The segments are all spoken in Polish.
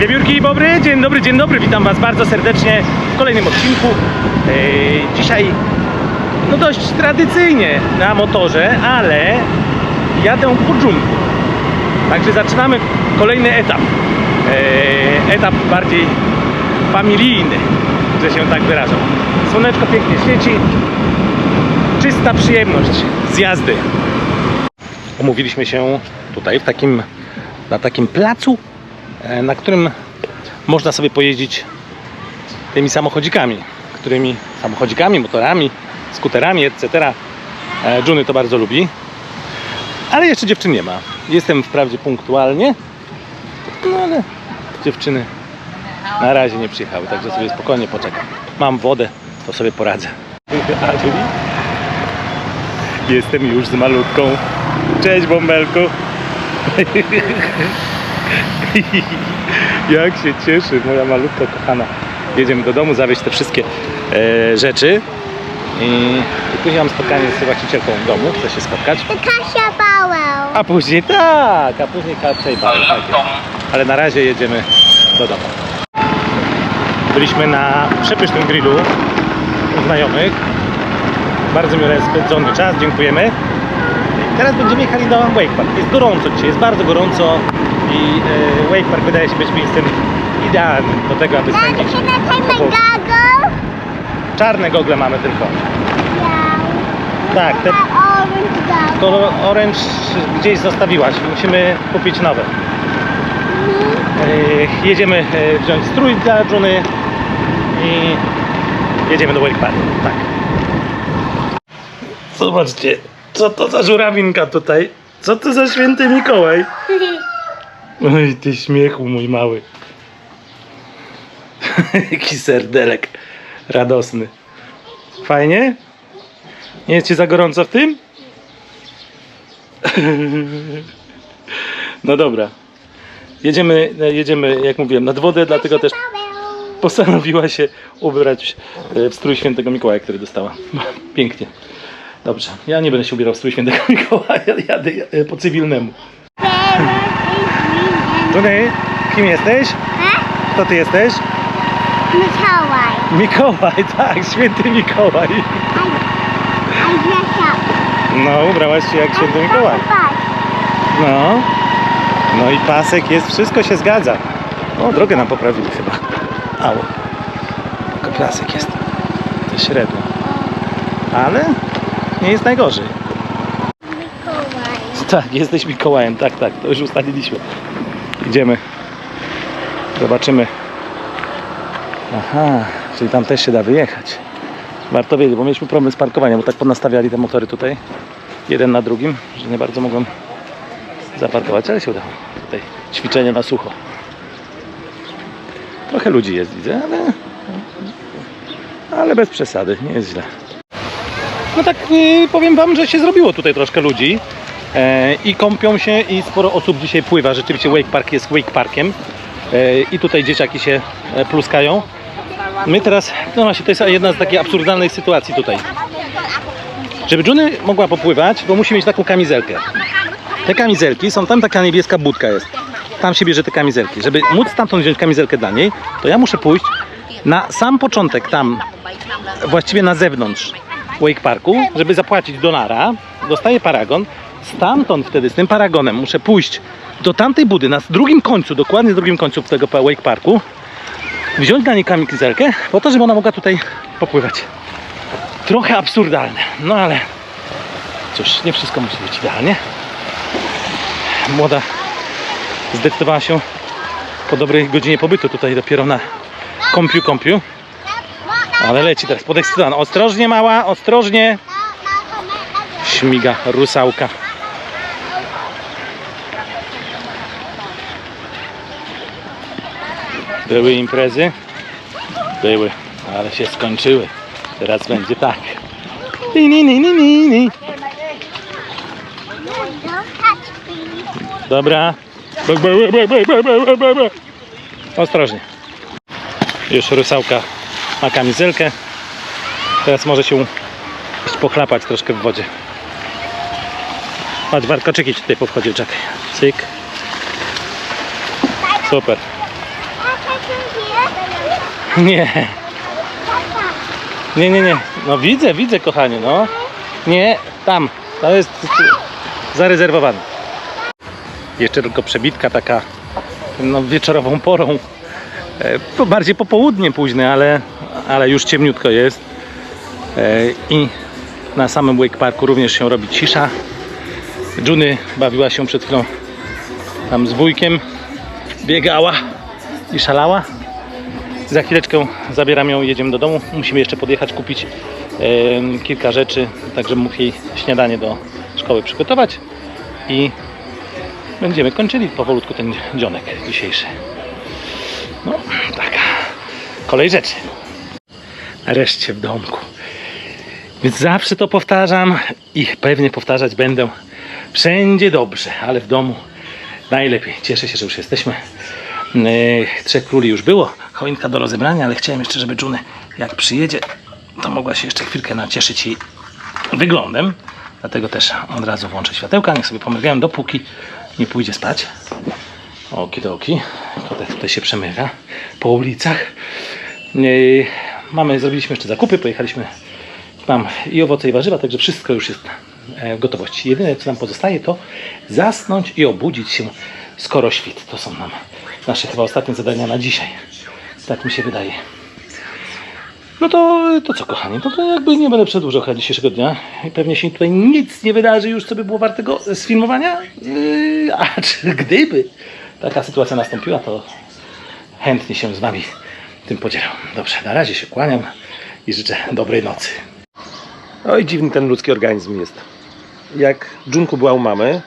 Wiewiórki i Bobry, dzień dobry, dzień dobry, witam Was bardzo serdecznie w kolejnym odcinku. Eee, dzisiaj, no dość tradycyjnie na motorze, ale jadę po dżungli. Także zaczynamy kolejny etap. Eee, etap bardziej familijny, że się tak wyrażę. Słoneczko pięknie świeci, czysta przyjemność z jazdy. Umówiliśmy się tutaj w takim, na takim placu, e, na którym można sobie pojeździć tymi samochodzikami, którymi samochodzikami, motorami, skuterami, etc. E, Juny to bardzo lubi. Ale jeszcze dziewczyn nie ma. Jestem wprawdzie punktualnie, no ale dziewczyny na razie nie przyjechały, także sobie spokojnie poczekam. Mam wodę, to sobie poradzę. Jestem już z malutką. Cześć bąbelku. Jak się cieszy moja malutka kochana. Jedziemy do domu zawieźć te wszystkie e, rzeczy. I, I później mam spotkanie z właścicielką domu, chcę się spotkać. Kasia Paweł. A później tak, a później Kasia i Paweł. Tak jest. Ale na razie jedziemy do domu. Byliśmy na przepysznym grillu u znajomych. Bardzo miły spędzony czas, dziękujemy. Teraz będziemy jechali do Wake Park. Jest gorąco dzisiaj, jest bardzo gorąco i e, Wake Park wydaje się być miejscem idealnym do tego, aby spędzić goggle. Czarne gogle mamy tylko. Tak, te A orange goggle. kolor orange gdzieś zostawiłaś. Musimy kupić nowe. E, jedziemy e, wziąć strój dla Juny i jedziemy do Wake Park. Tak. Zobaczcie, co to za żurawinka tutaj? Co to za święty Mikołaj? Oj, ty śmiechu mój mały. Jaki serdelek radosny. Fajnie? Nie jest ci za gorąco w tym? No dobra. Jedziemy, jedziemy, jak mówiłem, nad wodę, dlatego też postanowiła się ubrać e, w strój świętego Mikołaja, który dostała. Pięknie. Dobrze, ja nie będę się ubierał w strój świętego Mikołaja, jadę e, po cywilnemu. Johnny, kim jesteś? A? Kto ty jesteś? Mikołaj. Mikołaj, tak, święty Mikołaj. No, ubrałaś się jak święty Mikołaj. No. No i pasek jest, wszystko się zgadza. O, drogę nam poprawili chyba. Ało. Tylko piasek jest. To średnio. Ale nie jest najgorzej. Mikołaj. Tak, jesteś Mikołajem, tak, tak, to już ustaliliśmy. Idziemy. Zobaczymy. Aha, czyli tam też się da wyjechać. Warto wiedzieć, bo mieliśmy problem z parkowaniem, bo tak ponastawiali te motory tutaj, jeden na drugim, że nie bardzo mogłem zaparkować, ale się udało. Tutaj ćwiczenie na sucho. Trochę ludzi jest, widzę, ale, ale bez przesady, nie jest źle. No tak yy, powiem Wam, że się zrobiło tutaj troszkę ludzi i kąpią się i sporo osób dzisiaj pływa. Rzeczywiście Wake Park jest Wake Parkiem e, i tutaj dzieciaki się e, pluskają. My teraz, no właśnie, to jest jedna z takich absurdalnych sytuacji tutaj. Żeby Juny mogła popływać, to musi mieć taką kamizelkę. Te kamizelki są, tam taka niebieska budka jest. Tam się bierze te kamizelki. Żeby móc stamtąd wziąć kamizelkę dla niej, to ja muszę pójść na sam początek tam, właściwie na zewnątrz Wake Parku, żeby zapłacić dolara. Dostaję paragon. Stamtąd wtedy z tym paragonem muszę pójść do tamtej budy, na drugim końcu, dokładnie drugim końcu tego Wake Parku, wziąć dla niej kamizelkę, po to, żeby ona mogła tutaj popływać. Trochę absurdalne, no ale cóż, nie wszystko musi być idealnie. Młoda zdecydowała się po dobrej godzinie pobytu tutaj dopiero na kąpiu kąpiu. Ale leci teraz podekscytowana. Ostrożnie mała, ostrożnie. Śmiga rusałka. Były imprezy? Były, ale się skończyły. Teraz będzie tak. Dobra. Ostrożnie. Już rusałka ma kamizelkę. Teraz może się pochlapać troszkę w wodzie. Chodź, warkoczyki tutaj powchodził, czekaj. Cyk. Super. Nie. Nie, nie, nie. No widzę, widzę, kochanie, no. Nie, tam. To jest zarezerwowane. Jeszcze tylko przebitka taka no, wieczorową porą. E, bardziej popołudnie późne, ale, ale już ciemniutko jest. E, I na samym Wake Parku również się robi cisza. Juny bawiła się przed chwilą tam z wujkiem. Biegała i szalała. Za chwileczkę zabieram ją jedziemy do domu. Musimy jeszcze podjechać, kupić kilka rzeczy, tak żebym mógł jej śniadanie do szkoły przygotować. I będziemy kończyli powolutku ten dzionek dzisiejszy. No, taka kolej rzeczy. Nareszcie w domku. Więc zawsze to powtarzam i pewnie powtarzać będę. Wszędzie dobrze, ale w domu najlepiej. Cieszę się, że już jesteśmy. Yy, Trzech króli już było. Choinka do rozebrania, ale chciałem jeszcze, żeby Juny jak przyjedzie, to mogła się jeszcze chwilkę nacieszyć jej wyglądem. Dlatego też od razu włączę światełka. Niech sobie pomygają, dopóki nie pójdzie spać. Okidoki. Kotek tutaj się przemyka po ulicach. Yy, Mamy, zrobiliśmy jeszcze zakupy, pojechaliśmy Mam i owoce i warzywa, także wszystko już jest e, w gotowości. Jedyne co nam pozostaje to zasnąć i obudzić się skoro świt. To są nam nasze chyba ostatnie zadania na dzisiaj. Tak mi się wydaje. No to, to co kochani, no to jakby nie będę przedłużał chyba dzisiejszego dnia. Pewnie się tutaj nic nie wydarzy już, co by było wartego sfilmowania. Yy, a czy gdyby taka sytuacja nastąpiła, to chętnie się z Wami tym podzielam. Dobrze, na razie się kłaniam i życzę dobrej nocy. Oj, dziwny ten ludzki organizm jest. Jak Junku była u mamy,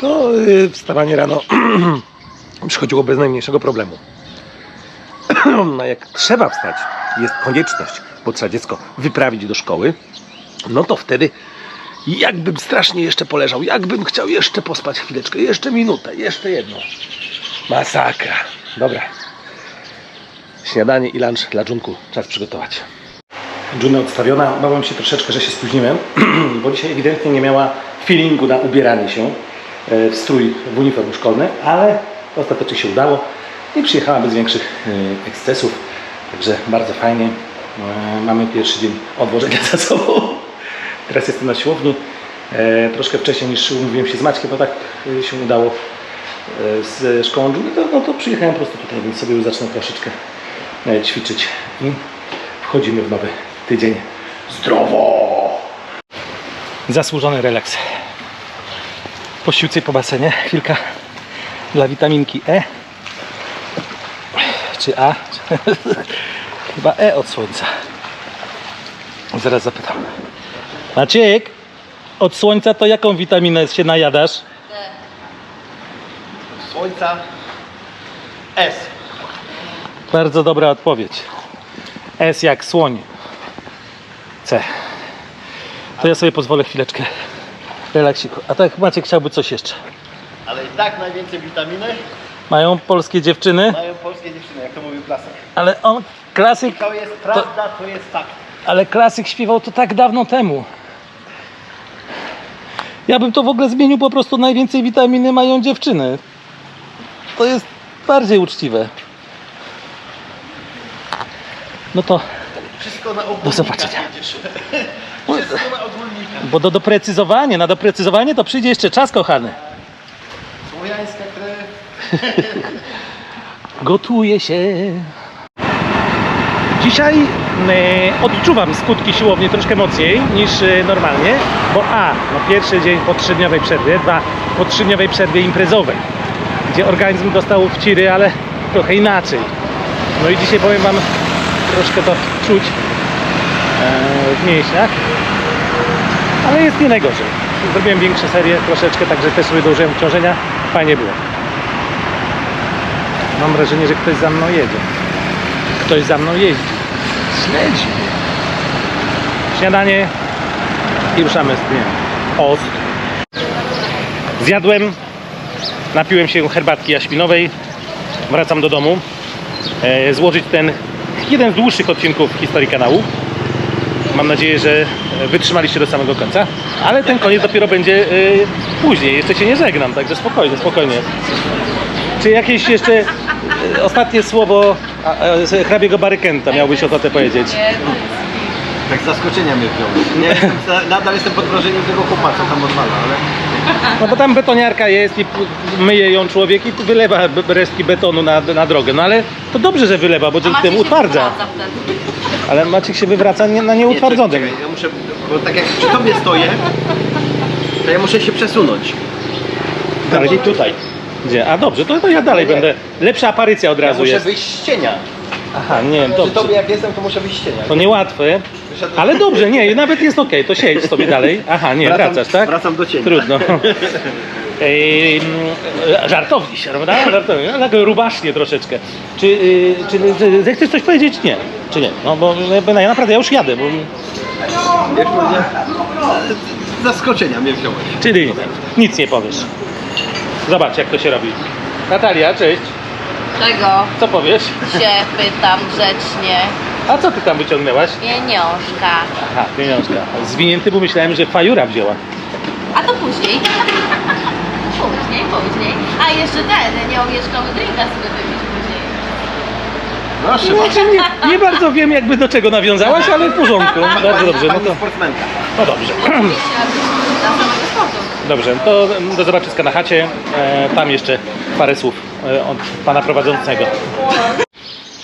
to yy, wstawanie rano przychodziło bez najmniejszego problemu. A jak trzeba wstać, jest konieczność, bo trzeba dziecko wyprawić do szkoły, no to wtedy jakbym strasznie jeszcze poleżał, jakbym chciał jeszcze pospać chwileczkę, jeszcze minutę, jeszcze jedno. Masakra. Dobra. Śniadanie i lunch dla Junku czas przygotować. Juny odstawiona. Bałem się troszeczkę, że się spóźniłem, bo dzisiaj ewidentnie nie miała feelingu na ubieranie się e, w strój, w uniform szkolny, ale ostatecznie się udało i przyjechała bez większych e, ekscesów. Także bardzo fajnie. E, Mamy pierwszy dzień odłożenia za sobą. Teraz jestem na siłowni. E, Troszkę wcześniej niż umówiłem się z Maćkiem, bo tak się udało z szkołą to, no to przyjechałem po prostu tutaj, więc sobie już zacznę troszeczkę ćwiczyć i wchodzimy w nowy tydzień zdrowo. Zasłużony relaks. Po siłce po basenie chwilka dla witaminki E. Czy A? Chyba E od słońca. Zaraz zapytam. Maciek, od słońca to jaką witaminę się najadasz? Słońca S. Bardzo dobra odpowiedź. S jak słoń. C. To ja sobie pozwolę chwileczkę relaksiku. A tak Maciek chciałby coś jeszcze. Ale i tak najwięcej witaminy Mają polskie dziewczyny, mają polskie dziewczyny, jak to mówił klasyk. ale on klasyk, To jest prawda, to jest fakt. ale klasyk śpiewał to tak dawno temu. Ja bym to w ogóle zmienił po prostu najwięcej witaminy mają dziewczyny. To jest bardziej uczciwe. No to, Wszystko na ogólnika. Do zobaczenia. jedziesz. Wszystko na ogólnika. bo do doprecyzowania, na doprecyzowanie to przyjdzie jeszcze czas, kochany. Słowiańska. Gotuje się. Dzisiaj e, odczuwam skutki siłowni troszkę mocniej niż e, normalnie, bo a, no pierwszy dzień po trzydniowej przerwie, dwa, po trzydniowej przerwie imprezowej, gdzie organizm dostał wciry, ale trochę inaczej. No i dzisiaj powiem Wam, troszkę to czuć e, w mięśniach, ale jest nie najgorzej. Zrobiłem większe serie troszeczkę, także też sobie dołożyłem obciążenia, fajnie było. Mam wrażenie, że ktoś za mną jedzie. Ktoś za mną jeździ. Śledzi mnie. Śniadanie i ruszamy z dniem. Ost. Zjadłem, napiłem się herbatki jaśminowej. Wracam do domu. E, złożyć ten jeden z dłuższych odcinków historii kanału. Mam nadzieję, że wytrzymaliście do samego końca. Ale ten koniec dopiero będzie e, później. Jeszcze się nie żegnam, także spokojnie, spokojnie. Czy jakieś jeszcze ostatnie słowo a, a, z hrabiego Barykenta miałbyś ochotę powiedzieć? Tak z zaskoczenia mnie wziął. Nie, jestem, nadal jestem pod wrażeniem tego chłopaka, co tam odwala, ale... No bo tam betoniarka jest i myje ją człowiek i wylewa resztki betonu na, na drogę. No ale to dobrze, że wylewa, bo dzięki temu utwardza. Ale Maciek się wywraca nie, na Nie, nieutwardzonym. czekaj, ja muszę, bo tak jak przy tobie stoję, to ja muszę się przesunąć. Bardziej tutaj. Gdzie? A dobrze, to, to ja dalej Nie. będę. Lepsza aparycja od Ja razu muszę jest. wyjść z cienia. Aha, nie, Przy dobrze. tobie jak jestem, to muszę wyjść z cienia. To niełatwe. Wyszedłem- Ale dobrze, nie, nawet jest okej, to siedź sobie dalej. Aha, nie, Wracam- wracasz, tak? wracam do cienia. Trudno. Ej, mm, żartowniś, prawda? Żartowniś, ale tak rubaśnie troszeczkę. Czy, y, czy, czy zechcesz coś powiedzieć? Nie. Czy nie? No bo jakby, no, ja naprawdę ja już jadę, bo... Jak powiedziałem, z zaskoczenia mnie wziąłeś. Czyli nic nie powiesz. Zobacz jak to się robi. Natalia, cześć. Czego Co powiesz? się pytam grzecznie? A co ty tam wyciągnęłaś? Pieniążka. Aha, pieniążka. Zwinięty, bo myślałem, że fajura wzięła. A to później. Później, później. A jeszcze ten, nie omieszkowy drinka sobie wypić później. Proszę Znaczy, nie, nie bardzo wiem jakby do czego nawiązałaś, ale w porządku. Bardzo dobrze, no to no dobrze. Oczywiście. Dobrze, to do zobaczyska na chacie. E, tam jeszcze parę słów e, od pana prowadzącego.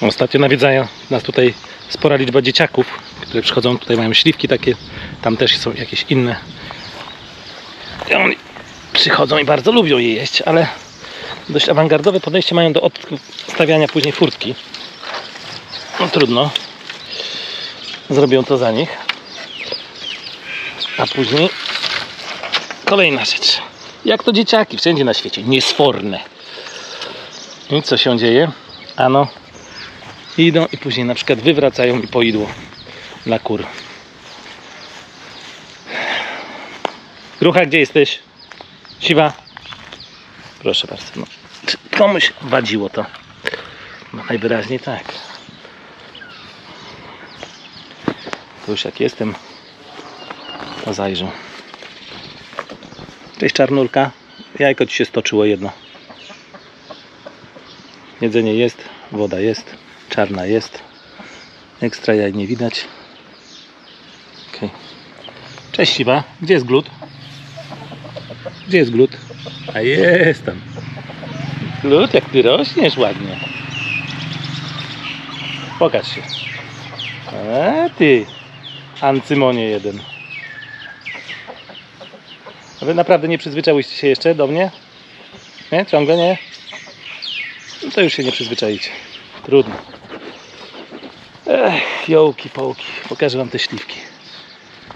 Ostatnio nawiedzają nas tutaj spora liczba dzieciaków, które przychodzą, tutaj mają śliwki takie, tam też są jakieś inne. I oni przychodzą i bardzo lubią je jeść, ale dość awangardowe podejście mają do odstawiania później furtki. No trudno. Zrobią to za nich. A później Kolejna rzecz. Jak to dzieciaki wszędzie na świecie, niesforne. I co się dzieje? Ano, idą i później na przykład wywracają mi poidło dla kur. Grucha, gdzie jesteś? Siwa? Proszę bardzo. No. Komuś wadziło to. No najwyraźniej tak. To już jak jestem, to zajrzę. Cześć czarnulka. Jajko ci się stoczyło jedno. Jedzenie jest, woda jest, czarna jest. Ekstra jaj nie widać. Okej. Cześć Siwa. Gdzie jest glut? Gdzie jest glut? A jest tam. Glut, jak ty rośniesz ładnie. Pokaż się. A ty, Ancymonie jeden. Wy naprawdę nie przyzwyczaiłyście się jeszcze do mnie? Nie? Ciągle nie? No to już się nie przyzwyczaicie. Trudno. Ech, jołki, połki. Pokażę wam te śliwki.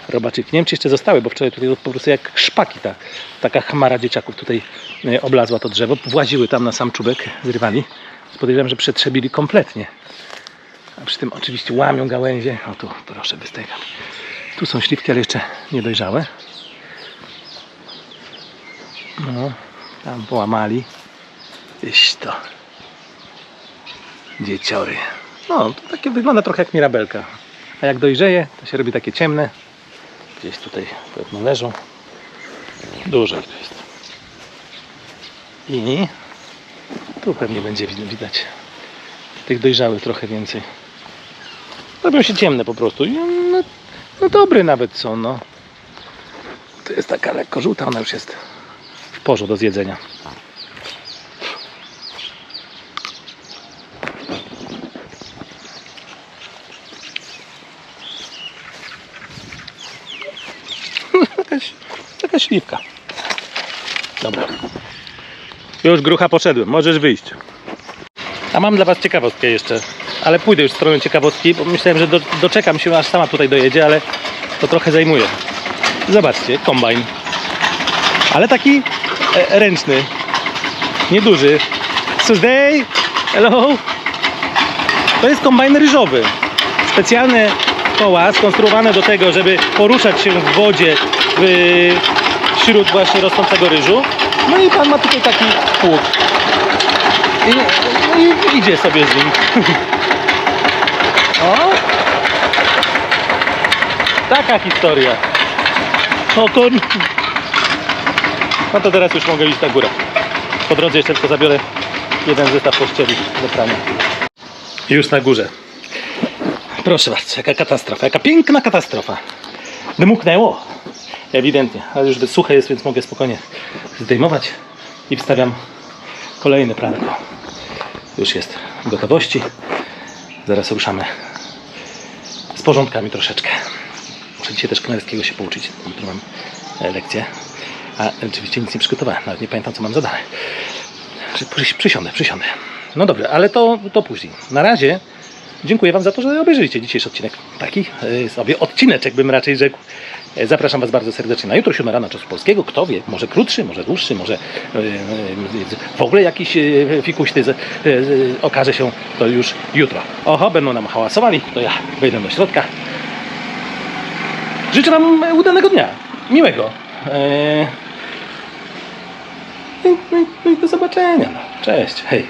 Robaczyki. Nie wiem, czy jeszcze zostały, bo wczoraj tutaj po prostu jak szpaki ta, taka chmara dzieciaków tutaj e, oblazła to drzewo. Właziły tam na sam czubek, zrywali. Podejrzewam, że przetrzebili kompletnie. A przy tym oczywiście łamią gałęzie. O tu, proszę, wystygam. Tu są śliwki, ale jeszcze niedojrzałe. No, tam połamali. Iść to. Dzieciory. No, to takie wygląda trochę jak mirabelka. A jak dojrzeje, to się robi takie ciemne. Gdzieś tutaj pewno leżą. Dużo ich tu jest. I tu pewnie będzie wid- widać tych dojrzałych trochę więcej. Robią się ciemne po prostu. No, no dobre nawet są, no. To jest taka lekko żółta, ona już jest porze do zjedzenia. jakaś, jakaś śliwka. Dobra. Już grucha poszedłem, możesz wyjść. A mam dla Was ciekawostkę jeszcze, ale pójdę już w stronę ciekawostki, bo myślałem, że do, doczekam się, aż sama tutaj dojedzie, ale to trochę zajmuje. Zobaczcie, kombajn. Ale taki e, ręczny, nieduży. Tuesday, hello. To jest kombajn ryżowy. Specjalne koła skonstruowane do tego, żeby poruszać się w wodzie wśród właśnie rosnącego ryżu. No i pan ma tutaj taki pług. I, no i idzie sobie z nim. O! Taka historia. Okon. No to teraz już mogę iść na górę. Po drodze jeszcze tylko zabiorę jeden zestaw pościeli do prania. Już na górze. Proszę bardzo, jaka katastrofa, jaka piękna katastrofa. Dmuchnęło. Ewidentnie, ale już suche jest, więc mogę spokojnie zdejmować i wstawiam kolejne pranko. Już jest w gotowości. Zaraz ruszamy z porządkami troszeczkę. Muszę dzisiaj też knerskiego się pouczyć. Jutro mam lekcję. A oczywiście nic nie przygotowałem, nawet nie pamiętam co mam zadane. Przy- Przysiądę, przysiądę. No dobrze, ale to, to później. Na razie dziękuję Wam za to, że obejrzeliście dzisiejszy odcinek. Taki e, sobie odcineczek bym raczej rzekł. E, Zapraszam Was bardzo serdecznie na jutro, 7 rano czasu polskiego. Kto wie, może krótszy, może dłuższy, może e, e, w ogóle jakiś fikuśny okaże się to już jutro. Oho, będą nam hałasowali, to ja wejdę do środka. Życzę Wam udanego dnia, miłego. E, no no no i do zobaczenia. No. Cześć, hej.